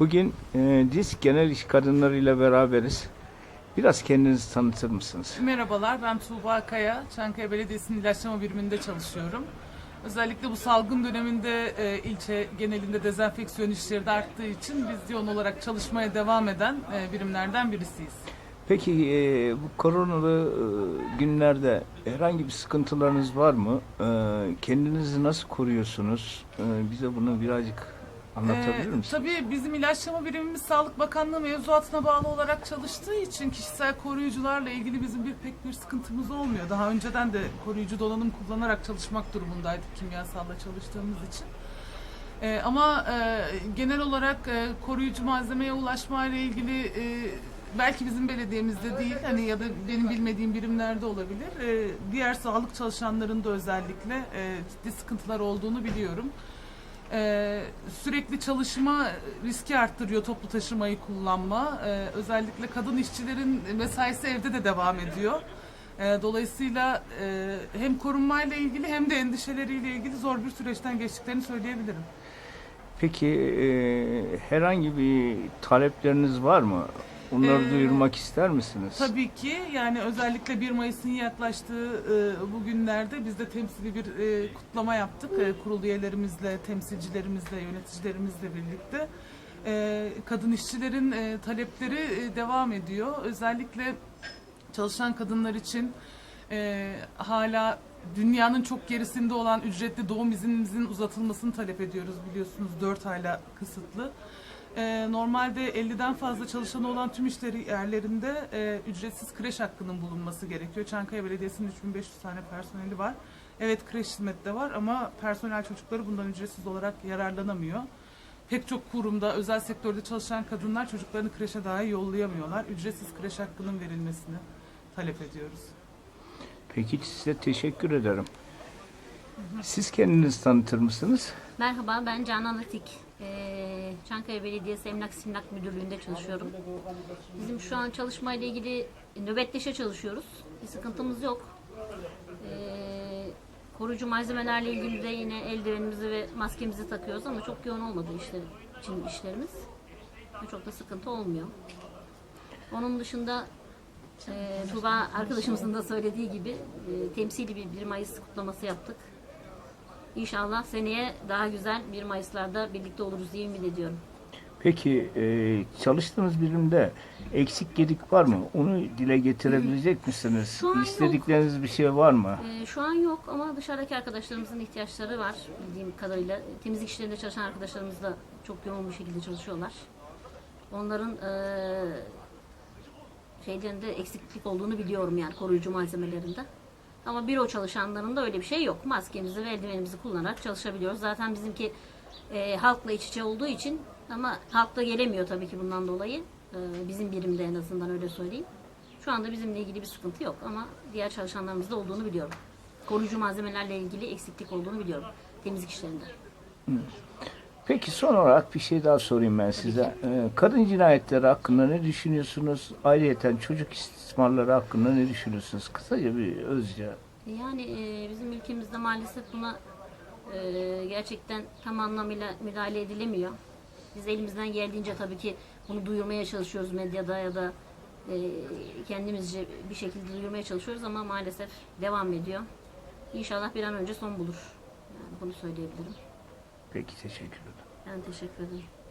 Bugün e, DİSK Genel İş Kadınları ile beraberiz. Biraz kendinizi tanıtır mısınız? Merhabalar, ben Tuğba Kaya. Çankaya Belediyesi'nin ilaçlama biriminde çalışıyorum. Özellikle bu salgın döneminde e, ilçe genelinde dezenfeksiyon işleri de arttığı için biz yoğun olarak çalışmaya devam eden e, birimlerden birisiyiz. Peki e, bu koronalı e, günlerde herhangi bir sıkıntılarınız var mı? E, kendinizi nasıl koruyorsunuz? E, bize bunu birazcık anlatabilir Ee? Tabii bizim ilaçlama birimimiz Sağlık Bakanlığı mevzuatına bağlı olarak çalıştığı için kişisel koruyucularla ilgili bizim bir pek bir sıkıntımız olmuyor. Daha önceden de koruyucu donanım kullanarak çalışmak durumundaydık kimyasalla çalıştığımız için. Ee, ama e, genel olarak e, koruyucu malzemeye ulaşma ile ilgili e, belki bizim belediyemizde değil hani ya da benim bilmediğim birimlerde olabilir. E, diğer sağlık çalışanlarında özellikle e, ciddi sıkıntılar olduğunu biliyorum. Ee, sürekli çalışma riski arttırıyor toplu taşımayı kullanma. Ee, özellikle kadın işçilerin mesaisi evde de devam ediyor. Ee, dolayısıyla e, hem korunmayla ilgili hem de endişeleriyle ilgili zor bir süreçten geçtiklerini söyleyebilirim. Peki e, herhangi bir talepleriniz var mı? Onları Ee, duyurmak ister misiniz? Tabii ki yani özellikle 1 Mayıs'ın yaklaştığı e, bu günlerde biz de temsili bir e, kutlama yaptık. E, kurul üyelerimizle, temsilcilerimizle, yöneticilerimizle birlikte. E, kadın işçilerin e, talepleri e, devam ediyor. Özellikle çalışan kadınlar için e, hala dünyanın çok gerisinde olan ücretli doğum iznimizin uzatılmasını talep ediyoruz biliyorsunuz 4 ayla kısıtlı. E, normalde 50'den fazla çalışanı olan tüm iş yerlerinde e, ücretsiz kreş hakkının bulunması gerekiyor. Çankaya Belediyesi'nin 3500 tane personeli var. Evet kreş hizmeti de var ama personel çocukları bundan ücretsiz olarak yararlanamıyor. Pek çok kurumda, özel sektörde çalışan kadınlar çocuklarını kreşe dahi yollayamıyorlar. Ücretsiz kreş hakkının verilmesini talep ediyoruz. Peki size teşekkür ederim. Siz kendinizi tanıtır mısınız? Merhaba, ben Canan Atik. Ee, Çankaya Belediyesi Emlak Simlak Müdürlüğü'nde çalışıyorum. Bizim şu an çalışmayla ilgili nöbetleşe çalışıyoruz. Bir sıkıntımız yok. Ee, koruyucu malzemelerle ilgili de yine eldivenimizi ve maskemizi takıyoruz ama çok yoğun olmadı işler, için işlerimiz. Çok da sıkıntı olmuyor. Onun dışında e, Tuğba arkadaşımızın da söylediği gibi e, temsili bir 1 Mayıs kutlaması yaptık. İnşallah seneye daha güzel 1 Mayıs'larda birlikte oluruz diye ümit ediyorum. Peki e, çalıştığınız birimde eksik gedik var mı? Onu dile getirebilecek misiniz? Şu an yok. İstedikleriniz bir şey var mı? Ee, şu an yok ama dışarıdaki arkadaşlarımızın ihtiyaçları var bildiğim kadarıyla. Temizlik işlerinde çalışan arkadaşlarımız da çok yoğun bir şekilde çalışıyorlar. Onların eee şeylerinde eksiklik olduğunu biliyorum yani koruyucu malzemelerinde. Ama büro çalışanlarında öyle bir şey yok. Maskemizi ve eldivenimizi kullanarak çalışabiliyoruz. Zaten bizimki eee, halkla iç içe olduğu için ama halk da gelemiyor tabii ki bundan dolayı. Eee, bizim birimde en azından öyle söyleyeyim. Şu anda bizimle ilgili bir sıkıntı yok ama diğer çalışanlarımızda olduğunu biliyorum. Koruyucu malzemelerle ilgili eksiklik olduğunu biliyorum temizlik işlerinde. Peki son olarak bir şey daha sorayım ben size. E, kadın cinayetleri hakkında ne düşünüyorsunuz? Ayrıca çocuk istismarları hakkında ne düşünüyorsunuz? Kısaca bir özce. Yani e, bizim ülkemizde maalesef buna e, gerçekten tam anlamıyla müdahale edilemiyor. Biz elimizden geldiğince tabii ki bunu duyurmaya çalışıyoruz medyada ya da e, kendimizce bir şekilde duyurmaya çalışıyoruz ama maalesef devam ediyor. İnşallah bir an önce son bulur. Yani bunu söyleyebilirim. Peki teşekkür ederim. Ben teşekkür ederim.